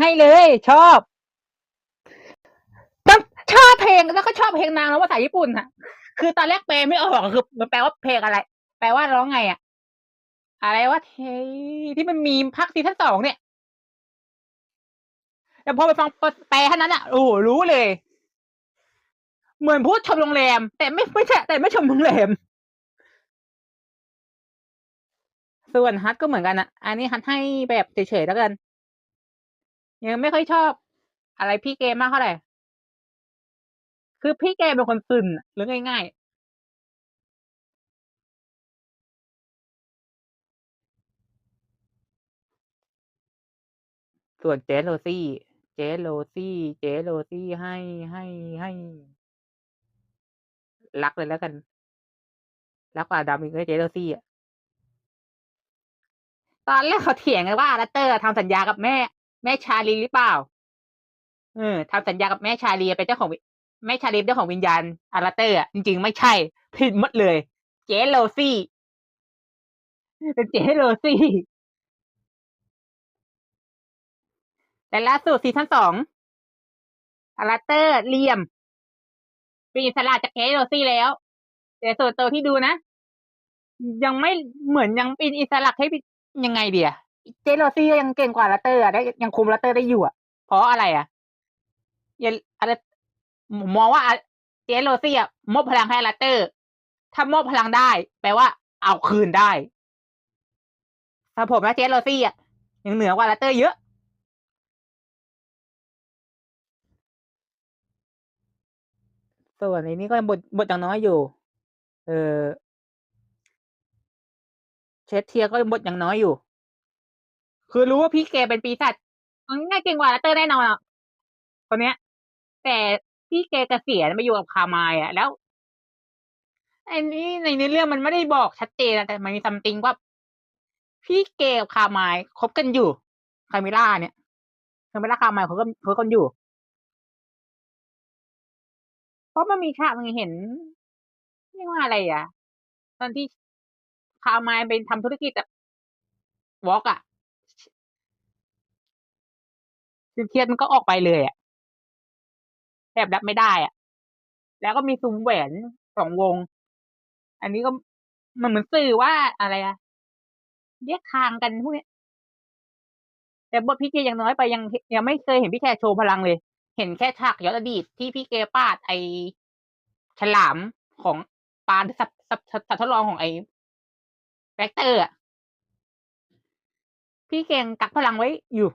ให้เลย ชอบต้องชอบเพลงแล้วก็ชอบเพลงนางแล้วภาษาญี่ปุ่นอะคือตอนแรกแปลไม่ออกคือมันแปลว่าเพลงอะไร แปลว่าร้องไงอะอะไรว่าเทที่มันมีพักซีซั่นสองเนี่ยแต่พอไปฟังแปลเท่านั้นอะโอ้รู้เลย เหมือนพูดชมโรงแรม แต่ไม่ไม่ใช่แต่ไม่ชมโรงแรมส่วนฮัทก็เหมือนกันอะอันนี้ฮัทให้แบบเฉยๆแล้วกัน ยังไม่ค่อยชอบ อะไรพี่เกมมากเท่าไหร่ คือพี่เกมเป็นคนซึนอะหรือง่ายๆ ส่วนเจสโรซี่ เจสโรซี่ เจสโรซี่ให้ให้ให้ รักเลยแล้วกัน รักกว่าดามิงเกอร์เจสโรซี่อะตอนแรกเขาเถียงกันว่าลัตเตอร์ทำสัญญากับแม่ แม่ชาลีหรือเปล่า เออทำสัญญากับแม่ชาลีเป็นเจ้าของแม่ชาลีเจ้าของวิญญาณอาราเตอร์อะจริงๆ ไม่ใช่ ผิดหมดเลย เจสโรซี่ เป็นเจสโรซี่แต่ล่าสุดซีซั่นสองอาราเตอร์เลียมเป็นอิสระจากเจสโรซี่แล้ว แต่ส่วนตัวที่ดูนะ ยังไม่เหมือนยังเป็นอิสระให้ยังไงเดีย เจสโรซี่ก็ยังเก่งกว่าลาเตอร์อะได้ยังคุมลาเตอร์ได้อยู่อะเพราะอะไรอะอย่าอะไรมองว่าเจสโรซี่อะมอบพลังให้ลาเตอร์ ถ้ามอบพลังได้ แปลว่า เอาคืนได้ถ้าผมนะเจสโรซี่อะยังเหนือกว่าลาเตอร์เยอะส่วนในนี้ก็บทบทอย่างน้อยอยู่ เออเชฟเทียก็บทอย่างน้อยอยู่ คือรู้ว่าพี่แกเป็นปีศาจมันง่ายเก่งกว่าลาเตอร์แน่นอนอะคนเนี้ย แต่พี่แกเกษียณมาอยู่กับคามายอะ แล้วไอ้นี้ในเนื้อเรื่องมันไม่ได้บอกชัดเจนอะแต่มันมีซัมติงว่า พี่เกกับคามายคบกันอยู่คามิล่าเนี่ยคามิล่าคามายเขาก็เขากันอยู่ เพราะมันมีฉากมันเห็นเรียกว่าอะไรอะ ตอนที่คามายไปทำธุรกิจอะวอล์กอะ ซินเทียสมันก็ออกไปเลยอะแบบรับไม่ได้อะแล้วก็มีซุ้มแหวนสองวง อันนี้ก็มันเหมือนสื่อว่าอะไรอะแยกทางกันพวกนี้แต่บทพี่เกยังน้อยไปยังยังไม่เคยเห็นพี่แคโชว์พลังเลย เห็นแค่ฉากย้อนอดีตที่พี่เกปาดไอฉลามของปลาสัตว์สัตสัตทดลองของไอแฟกเตอร์อะพี่เกงกักพลังไว้อยู่